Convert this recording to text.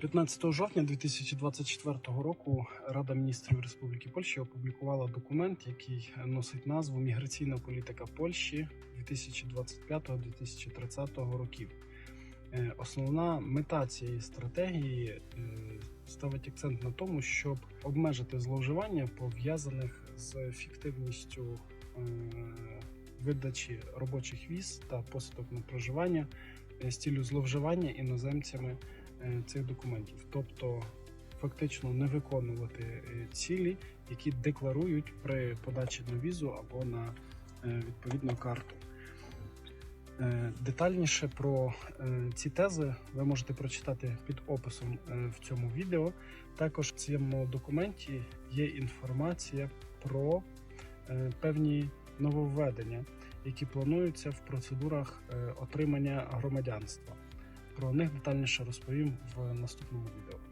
15 жовтня 2024 року Рада міністрів Республіки Польща опублікувала документ, який носить назву Міграційна політика Польщі 2025-2030 років. Е, Основна мета цієї стратегії е, ставить акцент на тому, щоб обмежити зловживання пов'язаних з фіктивністю е, видачі робочих віз та посадок на проживання з ціллю зловживання іноземцями цих документів, тобто фактично не виконувати е, цілі, які декларують при подачі на візу або на е, відповідну карту. Е, Детальніше про е, ці тези ви можете прочитати під описом е, в цьому відео. Також в цьому документі є інформація про е, певні нововведення, які плануються в процедурах е, отримання громадянства. Про них детальніше розповім в наступному відео.